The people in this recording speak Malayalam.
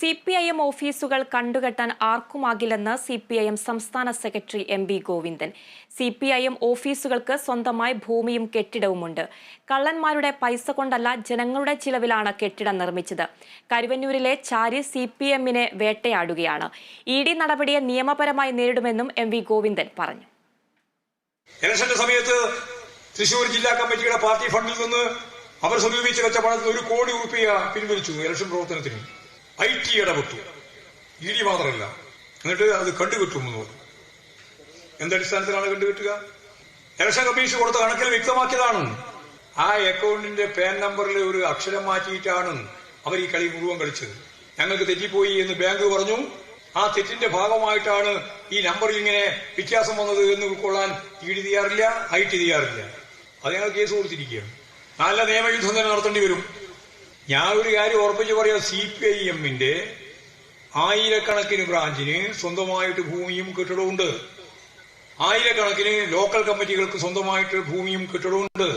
സി പി ഐ എം ഓഫീസുകൾ കണ്ടുകെട്ടാൻ ആർക്കുമാകില്ലെന്ന് സി പി ഐ എം സംസ്ഥാന secretary M V Govindan. C P I M ഓഫീസുകൾക്ക് സ്വന്തമായി ഭൂമിയും കെട്ടിടവുമുണ്ട്. കള്ളന്മാരുടെ പൈസ കൊണ്ടല്ല ജനങ്ങളുടെ ചിലവിലാണ് കെട്ടിടം നിർമ്മിച്ചത്. കരുവന്നൂരിലെ ചാരി സി പി എമ്മിനെ വേട്ടയാടുകയാണ്. ഇ ഡി നടപടിയെ നിയമപരമായി നേരിടുമെന്നും എം വി ഗോവിന്ദൻ പറഞ്ഞു. സമയത്ത് തൃശൂർ ജില്ലാ കമ്മിറ്റിയുടെ പാർട്ടി ഫണ്ടിൽ നിന്ന് അവർ സ്വരൂപിച്ച് വെച്ച പണത്തിൽ ഒരു കോടി രൂപ പിൻവലിച്ചു ഇലക്ഷൻ പ്രവർത്തനത്തിന്. ഐ ടി ഇടപെട്ടു. ഇ ഡി മാത്രമല്ല. എന്നിട്ട് അത് കണ്ടുകെട്ടുമെന്ന് പറഞ്ഞു. എന്തടിസ്ഥാനത്തിലാണ് കണ്ടുകിട്ടുക? ഇലക്ഷൻ കമ്മീഷൻ കൊടുത്ത കണക്കിൽ വ്യക്തമാക്കിയതാണ്. ആ അക്കൗണ്ടിന്റെ പാൻ നമ്പറിൽ ഒരു അക്ഷരം മാറ്റിയിട്ടാണ് അവർ ഈ കളി മുഴുവൻ കളിച്ചത്. ഞങ്ങൾക്ക് തെറ്റിപ്പോയി എന്ന് ബാങ്ക് പറഞ്ഞു. ആ തെറ്റിന്റെ ഭാഗമായിട്ടാണ് ഈ നമ്പറിൽ ഇങ്ങനെ വ്യത്യാസം വന്നത് എന്ന് ഉൾക്കൊള്ളാൻ ഇ ഡി ചെയ്യാറില്ല ഐ ടി ചെയ്യാറില്ല അത് ഞങ്ങൾ കേസ് കൊടുത്തിരിക്കുകയാണ്. നല്ല നിയമയുദ്ധം തന്നെ നടത്തേണ്ടി വരും. ഞാൻ ഒരു കാര്യം ഉറപ്പിച്ച് പറയാം. സി പി ഐ എമ്മിന്റെ ആയിരക്കണക്കിന് ബ്രാഞ്ചിന് സ്വന്തമായിട്ട് ഭൂമിയും കെട്ടിടവും കെട്ടിടവുമുണ്ട് ആയിരക്കണക്കിന് ലോക്കൽ കമ്മിറ്റികൾക്ക് സ്വന്തമായിട്ട് ഭൂമിയും കെട്ടിടവുമുണ്ട്